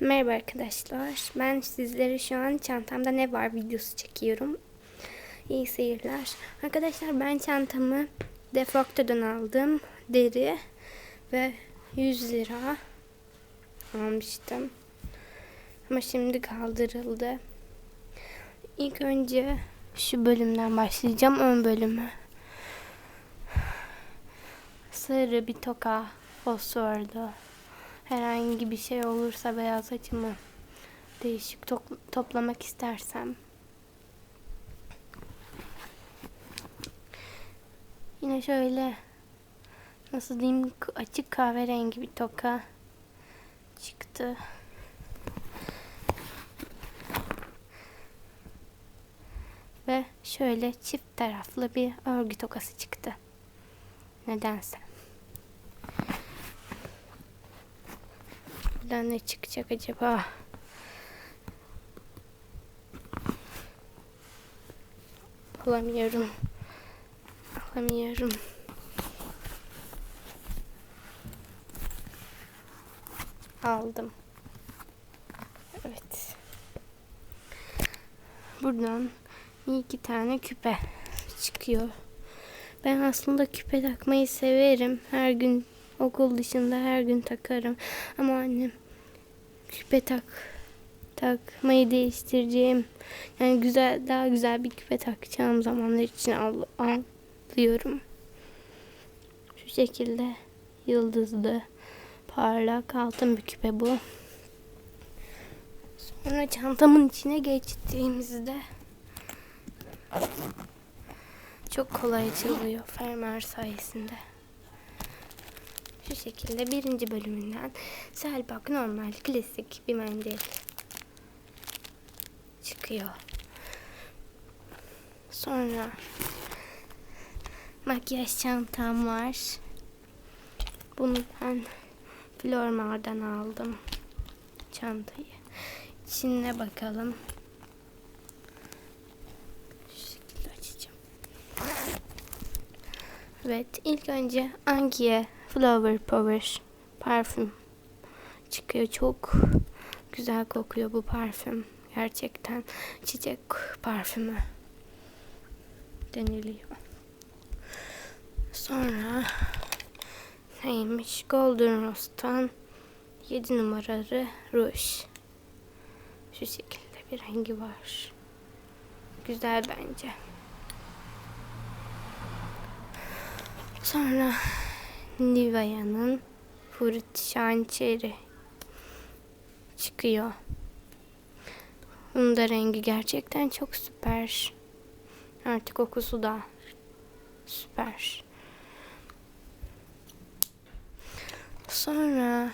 Merhaba arkadaşlar. Ben sizlere şu an çantamda ne var videosu çekiyorum. İyi seyirler. Arkadaşlar ben çantamı Defrocto'dan aldım. Deri ve 100 lira almıştım. Ama şimdi kaldırıldı. İlk önce şu bölümden başlayacağım. Ön bölümü. Sarı bir toka fosfordu herhangi bir şey olursa veya saçımı değişik to- toplamak istersem yine şöyle nasıl diyeyim açık kahverengi bir toka çıktı. Ve şöyle çift taraflı bir örgü tokası çıktı. Nedense. Buradan ne çıkacak acaba? Alamıyorum. Alamıyorum. Aldım. Evet. Buradan iki tane küpe çıkıyor. Ben aslında küpe takmayı severim. Her gün okul dışında her gün takarım. Ama annem küpe tak takmayı değiştireceğim. Yani güzel daha güzel bir küpe takacağım zamanlar için al, alıyorum. Şu şekilde yıldızlı parlak altın bir küpe bu. Sonra çantamın içine geçtiğimizde çok kolay açılıyor fermuar sayesinde. Şu şekilde birinci bölümünden Selbak normal klasik bir mendil çıkıyor. Sonra makyaj çantam var. Bunu ben Flormar'dan aldım. Çantayı. İçine bakalım. Şu şekilde açacağım. Evet, ilk önce Angie Flower Power parfüm çıkıyor. Çok güzel kokuyor bu parfüm. Gerçekten çiçek parfümü deniliyor. Sonra neymiş? Golden Rose'tan 7 numaralı ruj. Şu şekilde bir rengi var. Güzel bence. Sonra Nivea'nın Fruit Şançeri çıkıyor. Bunun da rengi gerçekten çok süper. Artık kokusu da süper. Sonra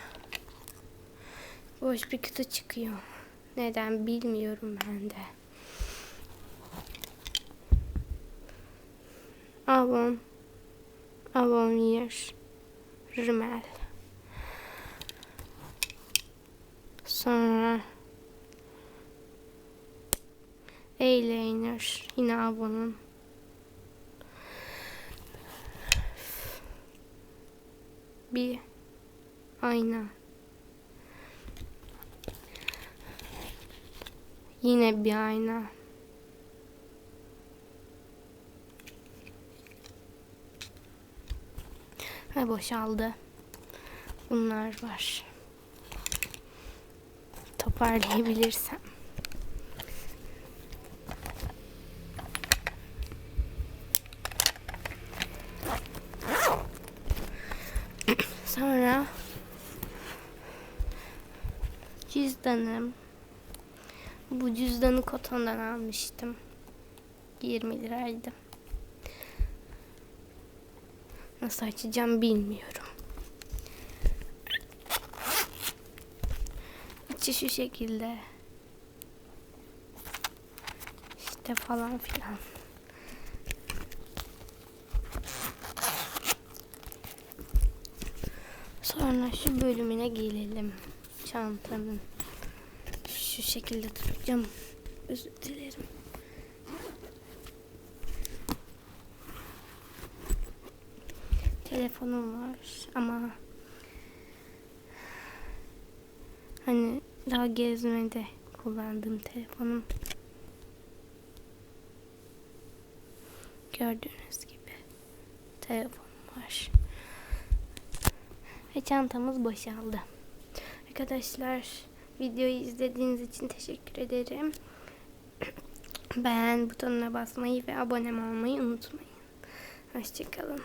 boş bir kutu çıkıyor. Neden bilmiyorum ben de. Avon Avonir Rimel Sonra Eyeliner yine Avon'un bir ayna. Yine bir ayna ve boşaldı bunlar var toparlayabilirsem Sonra cüzdanım. Bu cüzdanı kotondan almıştım. 20 liraydı. Nasıl açacağım bilmiyorum. İçi şu şekilde. İşte falan filan. Sonra şu bölümüne gelelim. Çantanın. Şu şekilde tutacağım. Özür dilerim. Telefonum var ama hani Daha gezmede kullandığım telefonum. Gördüğünüz gibi telefon var. Ve çantamız boşaldı. Arkadaşlar videoyu izlediğiniz için teşekkür ederim. Beğen butonuna basmayı ve abone olmayı unutmayın. Hoşçakalın.